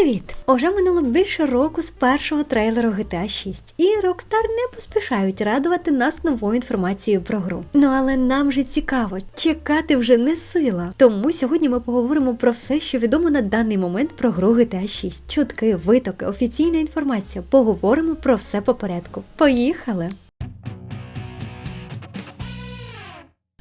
Привіт! Уже минуло більше року з першого трейлеру GTA 6, і Rockstar не поспішають радувати нас новою інформацією про гру. Ну але нам же цікаво, чекати вже не сила. Тому сьогодні ми поговоримо про все, що відомо на даний момент про гру GTA 6. Чутки, витоки, офіційна інформація. Поговоримо про все по порядку. Поїхали!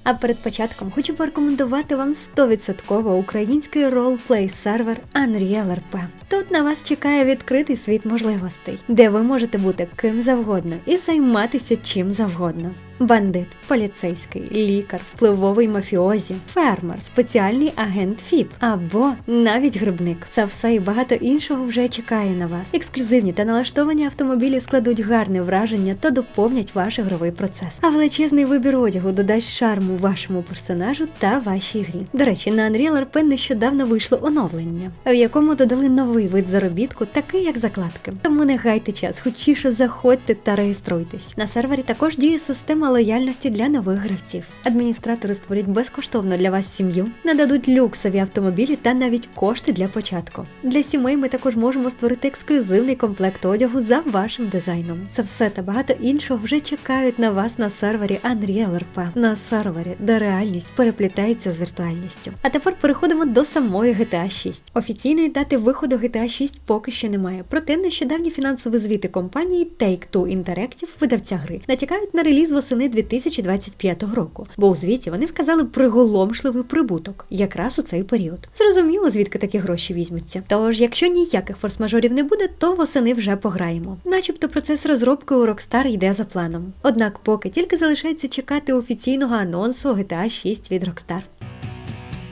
А перед початком хочу порекомендувати вам 100% український ролплей сервер Unreal RP. Тут на вас чекає відкритий світ можливостей, де ви можете бути ким завгодно і займатися чим завгодно. Бандит, поліцейський, лікар, впливовий мафіозі, фермер, спеціальний агент ФІП або навіть грибник. Це все і багато іншого вже чекає на вас. Ексклюзивні та налаштовані автомобілі складуть гарне враження та доповнять ваш ігровий процес. А величезний вибір одягу додасть шарму вашому персонажу та вашій грі. До речі, на Unreal RP нещодавно вийшло оновлення, в якому додали новий вид заробітку, такий як закладки. Тому не гайте час, хочіше заходьте та реєструйтесь. На сервері також діє система лояльності для нових гравців. Адміністратори створять безкоштовно для вас сім'ю, нададуть люксові автомобілі та навіть кошти для початку. Для сімей ми також можемо створити ексклюзивний комплект одягу за вашим дизайном. Це все та багато іншого вже чекають на вас на сервері Unreal RP. на сервері, де реальність переплітається з віртуальністю. А тепер переходимо до самої GTA 6. Офіційної дати виходу GTA 6 поки що немає. Проте нещодавні фінансові звіти компанії Take-Two Interactive, видавця гри, натякають на реліз восени 2025 року, бо у звіті вони вказали приголомшливий прибуток якраз у цей період. Зрозуміло, звідки такі гроші візьмуться. Тож, якщо ніяких форс-мажорів не буде, то восени вже пограємо. Начебто процес розробки у Rockstar йде за планом. Однак, поки тільки залишається чекати офіційного анонсу GTA 6 від Rockstar.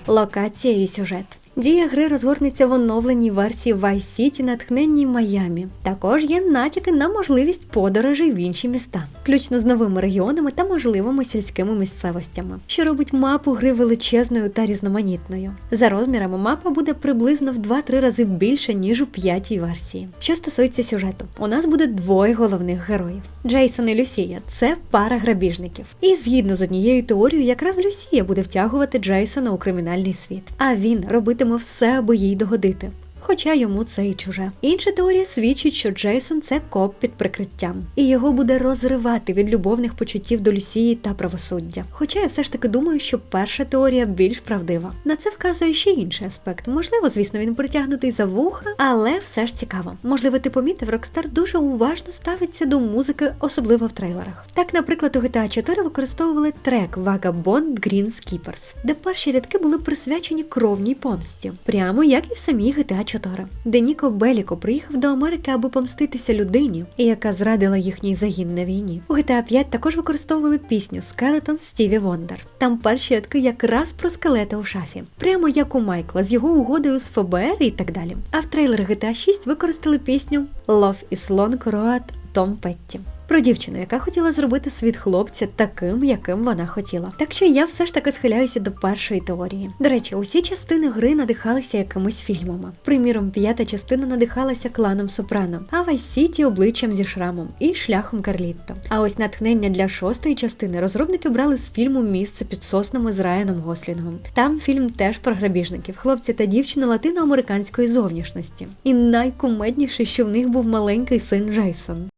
Локація і сюжет. Дія гри розгорнеться в оновленій версії Vice City, натхненній Майамі. Також є натяки на можливість подорожей в інші міста, включно з новими регіонами та можливими сільськими місцевостями, що робить мапу гри величезною та різноманітною. За розмірами мапа буде приблизно в 2-3 рази більше ніж у п'ятій версії. Що стосується сюжету, у нас буде двоє головних героїв: Джейсон і Люсія це пара грабіжників. І згідно з однією теорією, якраз Люсія буде втягувати Джейсона у кримінальний світ, а він робитиме все, аби їй догодити. Хоча йому це і чуже. Інша теорія свідчить, що Джейсон це коп під прикриттям, і його буде розривати від любовних почуттів до Люсії та правосуддя. Хоча я все ж таки думаю, що перша теорія більш правдива. На це вказує ще інший аспект. Можливо, звісно, він притягнутий за вуха, але все ж цікаво. Можливо, ти помітив, Rockstar дуже уважно ставиться до музики, особливо в трейлерах. Так, наприклад, у GTA 4 використовували трек Vagabond Green Skippers, де перші рядки були присвячені кровній помсті, прямо як і в самій GTA 4. Де Беліко приїхав до Америки, аби помститися людині, яка зрадила їхній загін на війні. У GTA 5 також використовували пісню Skeleton Стіві Вондер. Там перші рядки якраз про скелета у шафі, прямо як у Майкла з його угодою з ФБР і так далі. А в трейлері GTA 6 використали пісню Love is Long Road Том Петті. Про дівчину, яка хотіла зробити світ хлопця таким, яким вона хотіла. Так що я все ж таки схиляюся до першої теорії. До речі, усі частини гри надихалися якимись фільмами. Приміром, п'ята частина надихалася кланом Сопрано, а Vice City обличчям зі шрамом і шляхом Карлітто. А ось натхнення для шостої частини розробники брали з фільму Місце під соснами з Райаном Гослінгом. Там фільм теж про грабіжників, хлопця та дівчину латиноамериканської зовнішності. І найкумедніше, що в них був маленький син Джейсон.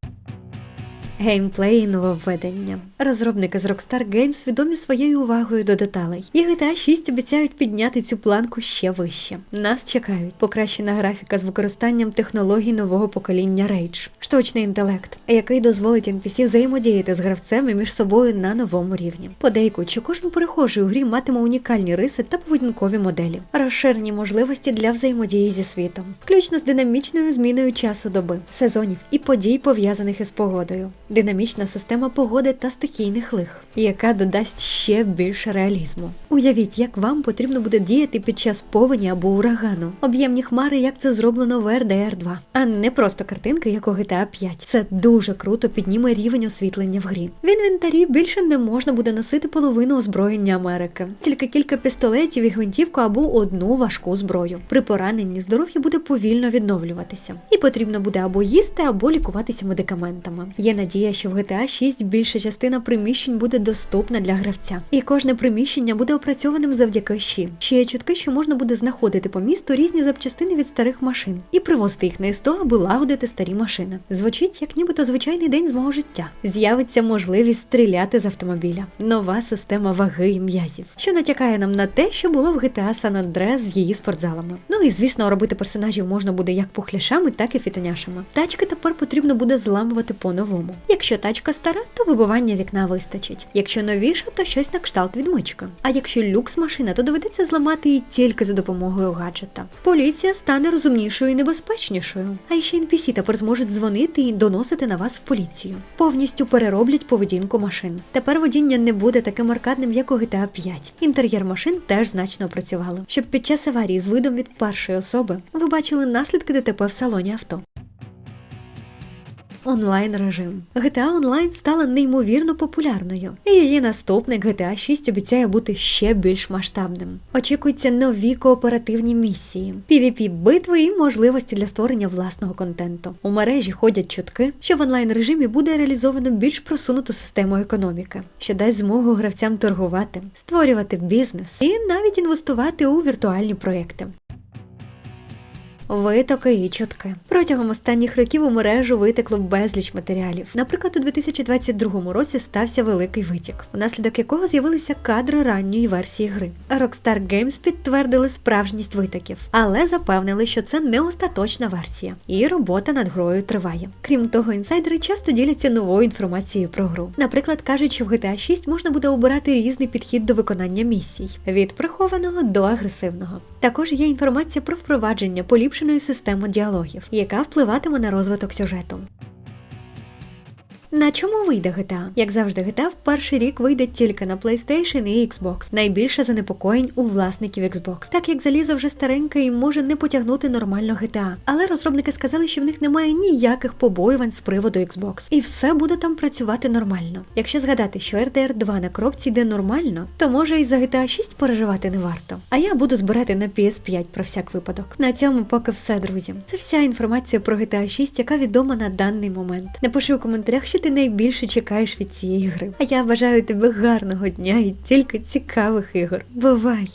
Геймплей і нововведення. Розробники з Rockstar Games відомі своєю увагою до деталей. І GTA 6 обіцяють підняти цю планку ще вище. Нас чекають покращена графіка з використанням технологій нового покоління Rage, штучний інтелект, який дозволить NPC взаємодіяти з гравцем і між собою на новому рівні. Подейкують, що кожен перехожий у грі матиме унікальні риси та поведінкові моделі, розширені можливості для взаємодії зі світом, включно з динамічною зміною часу доби, сезонів і подій, пов'язаних із погодою динамічна система погоди та стихійних лих, яка додасть ще більше реалізму. Уявіть, як вам потрібно буде діяти під час повені або урагану, об'ємні хмари, як це зроблено в RDR 2, а не просто картинки, як у GTA 5. Це дуже круто підніме рівень освітлення в грі. В інвентарі більше не можна буде носити половину озброєння Америки, тільки кілька пістолетів і гвинтівку або одну важку зброю. При пораненні здоров'я буде повільно відновлюватися, і потрібно буде або їсти, або лікуватися медикаментами. Є надія надія, що в GTA 6 більша частина приміщень буде доступна для гравця, і кожне приміщення буде опрацьованим завдяки щі. Ще є чутки, що можна буде знаходити по місту різні запчастини від старих машин і привозити їх на СТО, аби лагодити старі машини. Звучить як нібито звичайний день з мого життя. З'явиться можливість стріляти з автомобіля, нова система ваги і м'язів, що натякає нам на те, що було в GTA San Andreas з її спортзалами. Ну і звісно, робити персонажів можна буде як пухляшами, так і фітоняшами. Тачки тепер потрібно буде зламувати по-новому. Якщо тачка стара, то вибивання вікна вистачить. Якщо новіша, то щось на кшталт відмички. А якщо люкс машина, то доведеться зламати її тільки за допомогою гаджета. Поліція стане розумнішою і небезпечнішою. А ще NPC тепер зможуть дзвонити і доносити на вас в поліцію. Повністю перероблять поведінку машин. Тепер водіння не буде таким аркадним, як у GTA 5. Інтер'єр машин теж значно опрацювали, щоб під час аварії з видом від першої особи ви бачили наслідки ДТП в салоні авто. Онлайн режим GTA Online стала неймовірно популярною, і її наступник GTA 6 обіцяє бути ще більш масштабним. Очікуються нові кооперативні місії, pvp битви і можливості для створення власного контенту. У мережі ходять чутки, що в онлайн режимі буде реалізовано більш просунуту систему економіки, що дасть змогу гравцям торгувати, створювати бізнес і навіть інвестувати у віртуальні проекти. Витоки і чутки протягом останніх років у мережу витекло безліч матеріалів. Наприклад, у 2022 році стався великий витік, внаслідок якого з'явилися кадри ранньої версії гри. Rockstar Games підтвердили справжність витоків, але запевнили, що це не остаточна версія, і робота над грою триває. Крім того, інсайдери часто діляться новою інформацією про гру. Наприклад, кажуть, що в GTA 6 можна буде обирати різний підхід до виконання місій від прихованого до агресивного. Також є інформація про впровадження поліпшення поліпшеної системи діалогів, яка впливатиме на розвиток сюжету. На чому вийде GTA? Як завжди, GTA в перший рік вийде тільки на PlayStation і Xbox. Найбільше занепокоєнь у власників Xbox, так як залізо вже стареньке і може не потягнути нормально GTA. Але розробники сказали, що в них немає ніяких побоювань з приводу Xbox, і все буде там працювати нормально. Якщо згадати, що RDR 2 на коробці йде нормально, то може і за GTA 6 переживати не варто. А я буду збирати на PS5 про всяк випадок. На цьому поки все, друзі. Це вся інформація про GTA 6, яка відома на даний момент. Напиши у коментарях, що ти найбільше чекаєш від цієї гри. А я бажаю тобі гарного дня і тільки цікавих ігор. Бувай!